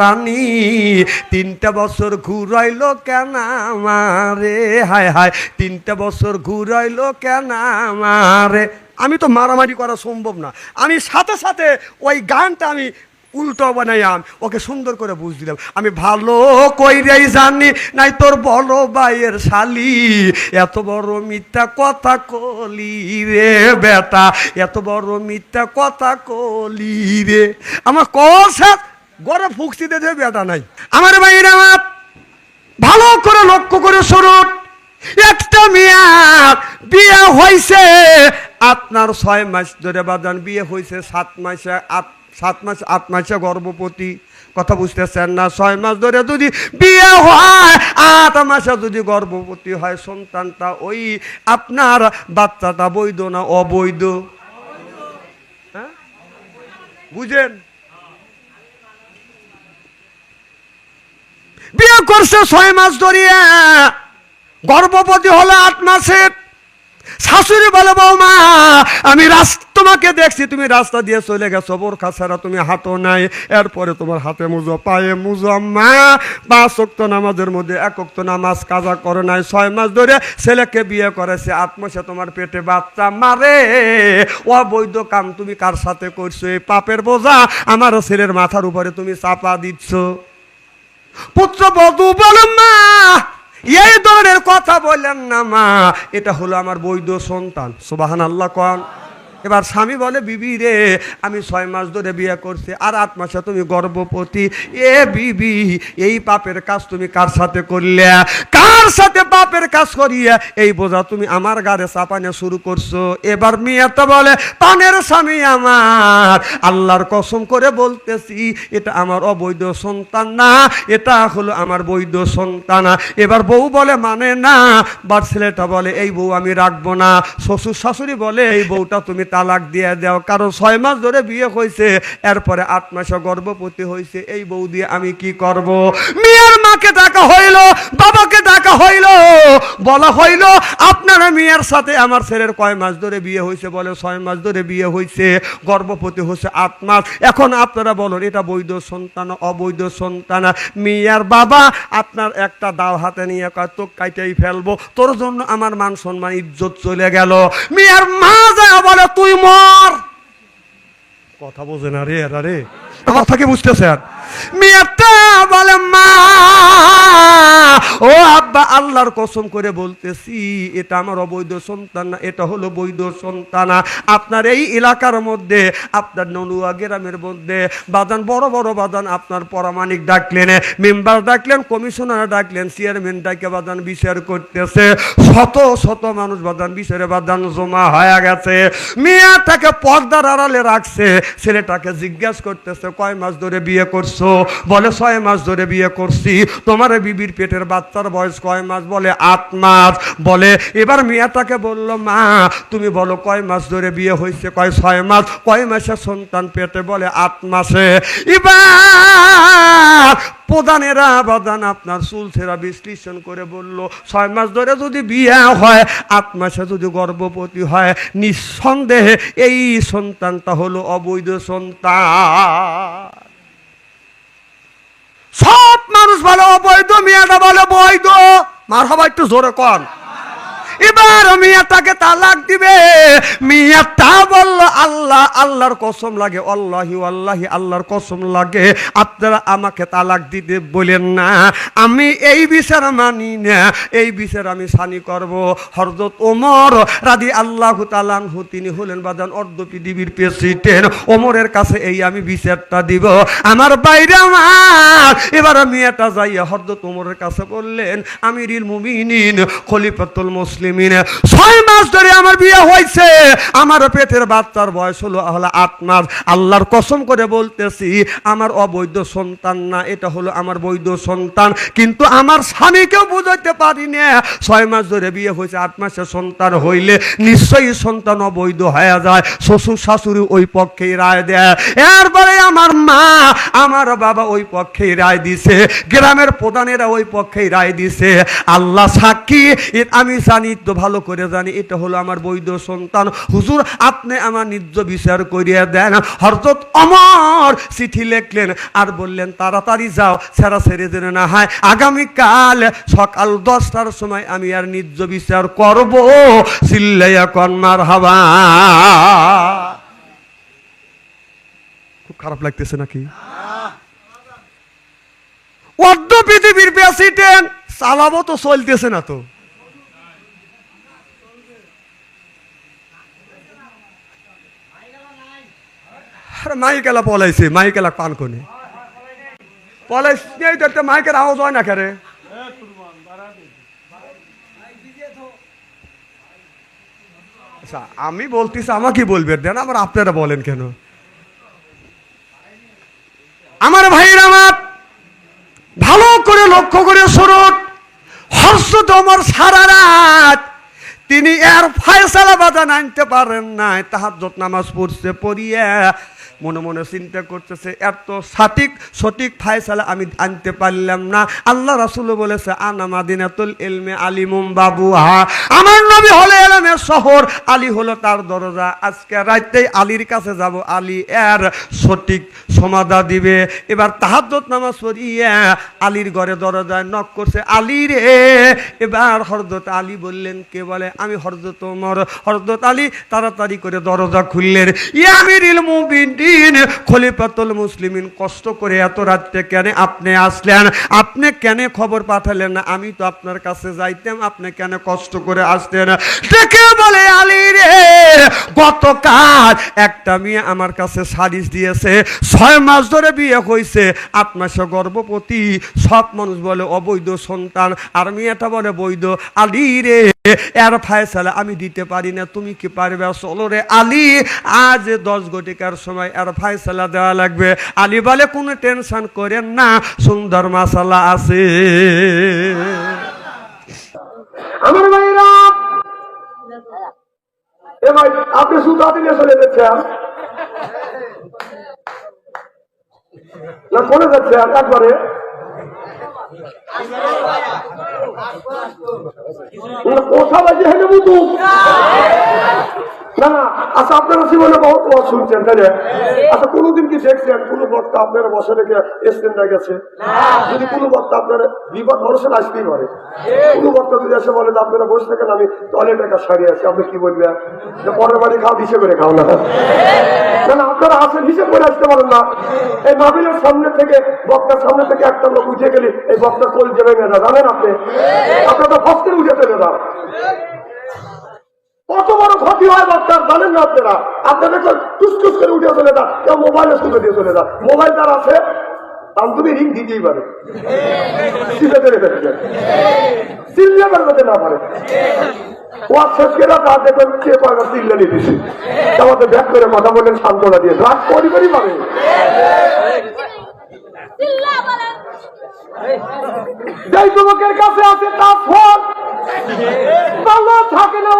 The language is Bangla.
রানী তিনটা বছর ঘুরাইলো কেন আমারে? হায় হায়, তিনটা বছর ঘুরাইলো কেন আমারে? আমি তো মারামারি করা সম্ভব না। আমি সাথে সাথে ওই গানটা আমি উল্টো বানাইয়াম, ওকে সুন্দর করে বুঝ দিলাম। আমি ভালো কইরাই জানি, নাই তোর বড় বাইয়ের শালি। এত বড় মিথ্যা কথা কলি রে বেটা, এত বড় মিথ্যা কথা কলি রে। আমার কষা গড়ে ফুকসি দে বেটা নাই। আমার আমার ভালো করে লক্ষ্য করে শুনুন। একটা মেয়া বিয়ে হয়েছে। আপনার ছয় মাস ধরে বাদান বিয়ে হয়েছে সাত মাসে আট সাত মাস আট মাসে গর্ভবতী। কথা বুঝতেছেন না? ছয় মাস ধরে যদি বিয়ে হয় আট মাসে যদি গর্ভবতী হয় সন্তানটা ওই আপনার বাচ্চাটা বৈধ না অবৈধ? হ্যাঁ? বুঝেন? বিয়ে করছে ছয় মাস ধরিয়া। গর্ভবতী হলো আট মাসের। শাশুড়ি বলে, বৌমা, আমি রাস্তা তোমাকে দেখছি, তুমি রাস্তা দিয়ে চলে গেছো, বোরখা ছাড়া তুমি হাতও নাই। এরপরে তোমার হাতে মুজো, পায়ে মুজো মা পাঁচ অক্ত নামাজের মধ্যে এক অক্ত নামাজ কাজা করে নাই। ছয় মাস ধরে ছেলেকে বিয়ে করেছে আট মাসে তোমার পেটে বাচ্চা মারে। অবৈধ কাম তুমি কার সাথে করছ? এই পাপের বোঝা আমার ছেলের মাথার উপরে তুমি চাপা দিচ্ছ। পুত্র বধু বলেন মা এই ধরনের কথা বললেন না মা। এটা হলো আমার বৈধ সন্তান। সুবাহান আল্লাহ কন। এবার স্বামী বলে, বিবি রে, আমি ছয় মাস ধরে বিয়ে করছি, আর আট মাসে তুমি গর্ভবতী। এ বিবি, এই পাপের কাজ তুমি কার সাথে করলে? কার সাথে পাপের কাজ করিয়া? এই বোঝা তুমি আমার গাড়ে চাপানে শুরু করছ। এবার মেয়েটা বলে, পানের স্বামী আমার, আল্লাহর কসম করে বলতেছি, এটা আমার অবৈধ সন্তান না, এটা হলো আমার বৈধ সন্তান এবার বউ বলে মানে না। বার ছেলেটা বলে, এই বউ আমি রাখব না। শ্বশুর শাশুড়ি বলে, এই বউটা তুমি তালাক দিয়ে দাও। কারণ ছয় মাস ধরে বিয়ে হয়েছে এরপরে আট মাসে গর্ভবতী হয়েছে এই বউ দিয়ে আমি কি করব? মেয়ের মাকে ডাকা হইল, বাবাকে ডাকা হইল। বলা হইল, আপনারা মেয়ের সাথে আমার ছেলের কয় মাস ধরে বিয়ে হয়েছে বলে ছয় মাস ধরে বিয়ে হয়েছে গর্ভবতী হয়েছে আট মাস। এখন আপনারা বলুন, এটা বৈধ সন্তান, অবৈধ সন্তান? মেয়ের বাবা আপনার একটা দাও হাতে নিয়ে তো কাইটাই ফেলব। তোর জন্য আমার মান সম্মান ইজ্জত চলে গেল। মেয়ের মা যা বলে তুই মর। কথা বোঝে না রে এরা রে। কথা কি বুঝতেছেন? মেয়েটা বলে, মা, ও আব্বা, আল্লাহর কসম করে বলতেছি, এটা আমার অবৈধ সন্তান না, এটা হলো বৈধ সন্তান আপনার এই এলাকার মধ্যে, আপনার ননুয়া গ্রামের মধ্যে, বাদান, বড় বড় বাদান, আপনার পরামানিক ডাকলেন, মেম্বার ডাকলেন, কমিশনার ডাকলেন, চেয়ারম্যান ডাকে বাদান বিচার করতেছে, শত শত মানুষ বাদান বিচারে বাদান জমা হয়ে গেছে। মেয়েটাকে পর্দার আড়ালে রাখছে, ছেলেটাকে জিজ্ঞাসা করতেছে, কয় মাস ধরে বিয়ে করছ? বলে, ছয় মাস ধরে বিয়ে করছি। তোমার বিবির পেটের বাচ্চার বয়স কয় মাস বলে? আট মাস। বলে, এবার মেয়েটাকে বলল, মা, তুমি বলো কয় মাস ধরে বিয়ে হয়েছে? কয় ছয় মাস? কয় মাসে সন্তান পেটে? বলে, আট মাসে। এবার প্রধানেরা বাদান আপনার চুল ছেঁড়া বিশ্লেষণ করে বলল, ছয় মাস ধরে যদি বিয়ে হয়, আট মাসে যদি গর্ভবতী হয়, নিঃসন্দেহে এই সন্তানটা হলো অবৈধ সন্তান। মানুষ বলে অবৈধ মেয়েটা বলে বৈধ। মার হবা একটু জোরে কন। এবার মিয়া তাকে তালাক দিবে। মেয়েটা বলল, আল্লাহ, আল্লাহর কসম লাগে, আল্লাহি আল্লাহি, আল্লাহর কসম লাগে। আপনারা আমাকে তালাক দিতে বলেন না। আমি এই বিচার মানি না। এই বিচার আমি সানি করব। হরদত ওমর রাদি আল্লাহ তালানহু তিনি হলেন বাদান অর্ধ পৃথিবীর প্রেসিডেন্ট ওমরের কাছে এই আমি বিচারটা দিব। আমার বাইরে আমার, এবার মেয়েটা যাইয়া হরদত ওমরের কাছে বললেন, আমিরিল মুমিনিন, খলিফাতুল ছয় মাস ধরে আমার বিয়ে হয়েছে। আমার পেটের বাচ্চার বয়স হলো হলো আট মাস। আল্লাহর কসম করে বলতেছি, আমার অবৈধ সন্তান না, এটা হলো আমার বৈধ সন্তান। কিন্তু আমার স্বামীকেও বুঝাইতে পারি না। ছয় মাস ধরে বিয়ে হয়েছে, আট সন্তান হইলে নিশ্চয়ই সন্তান অবৈধ হয়ে যায়। শ্বশুর শাশুড়ি ওই পক্ষেই রায় দেয়। এরপরে আমার মা, আমার বাবা ওই পক্ষেই রায় দিছে। গ্রামের প্রধানেরা ওই পক্ষেই রায় দিছে। আল্লাহ সাক্ষী আমি জানি তো ভালো করে জানি, এটা হলো আমার বৈধ সন্তান। হুজুর, আপনি আমার নিজ বিচার করিয়া দেন। হরজত অমর চিঠি লিখলেন, আর বললেন, তাড়াতাড়ি যাও সেরা ছেড়ে যেন না হয়। আগামীকাল সকাল দশটার সময় আমি আর নিজ বিচার করব। সিল্লাইয়া কন্মার হাবা খুব খারাপ লাগতেছে নাকি? অর্ধ পৃথিবীর প্রেসিডেন্ট, চালাবো তো চলতেছে না তো। মাইকেলা পলাইছে, মাইকেলা পান কোনে? পলাইছে তো মাইকের আওয়াজ হয় না আচ্ছা আমি বলতেছি, আমাকে বলবেন দেন আবার আপনারা বলেন কেন? আমার ভাইয়ের আমার, ভালো করে লক্ষ্য করে শুনুন। হর্ষত আমার সারা রাত তিনি এর ফয়সালা বাজান আনতে পারেন নাই তাহার নামাজ পড়ছে, পড়িয়া মনে মনে চিন্তা করতেছে, এত সঠিক সঠিক ফায়সালা আমি আনতে পারলাম না। আল্লাহ রাসুল বলেছে, আনা মাদিনাতুল ইলমে আলিমুম বাবুহা। আমার নবী হলে এলমের শহর, আলী হলো তার দরজা। আজকে রাইতেই আলীর কাছে যাব, আলী এর সঠিক সমাধা দিবে। এবার তাহাজ্জত নামাজ পড়িয়া আলীর ঘরে দরজায় নক করছে, আলী রে। এবার হরদত আলী বললেন, কে বলে? আমি হরদত হরদত আলী তাড়াতাড়ি করে দরজা খুললেন। ইয়ামিরিল মুবিনিন খলিফাতুল মুসলিমিন কষ্ট করে এত রাত্রে কেন আপনি আসলেন? আপনি কেন খবর পাঠালেন? না আমি তো আপনার কাছে যাইতাম, আপনি কেন কষ্ট করে আসতেন? দেখে বলে আলী রে, গতকাল একটা মেয়ে আমার কাছে সারিস দিয়েছে, ছয় মাস ধরে বিয়ে হয়েছে আপনার মাসে গর্ভবতী সব মানুষ বলে অবৈধ সন্তান। আর মেয়েটা বলে বৈধ আলী রে। এর ফায়সালা আমি দিতে পারি না, তুমি কি পারবে? চলো রে আলী, আজ দশ ঘটিকার সময় এর ফায়সালা দেওয়া লাগবে। আলী বলে, কোনো টেনশন করেন না, সুন্দর মাসালা আছে। আপনি না একবারে? কোথা বাজে না না আচ্ছা আপনারা জীবনে বহুত ওয়াজ শুনছেন, তাই না? আচ্ছা কোনোদিন কি দেখছেন কোনো বক্তা আপনারা বসে রেখে স্ট্যান্ডে গেছে? যদি কোনো বক্তা আপনার বিপদ মানুষের আসতেই পারে। কোনো বক্তা যদি এসে বলে আপনারা বসে থাকেন, আমি টয়লেট একটা সারি আছি আপনি কি বলবেন? যে পরের বাড়ি খাও, হিসেব করে খাও না। না আপনারা আসেন, হিসেব করে আসতে পারেন না। এই মাহবিলের সামনে থেকে, বক্তার সামনে থেকে একটা লোক উঠে গেলে এই বক্তা কোল যাবে না জানেন আপনি? আপনার তো ভক্তের উঠে না কত কি হয় বাচ্চার জানেন না আপনারা? তো টুসটুস করে উঠে চলে কেউ মোবাইলে দিয়ে চলে মোবাইল তার আছে কাছে আছে তার ফল থাকে না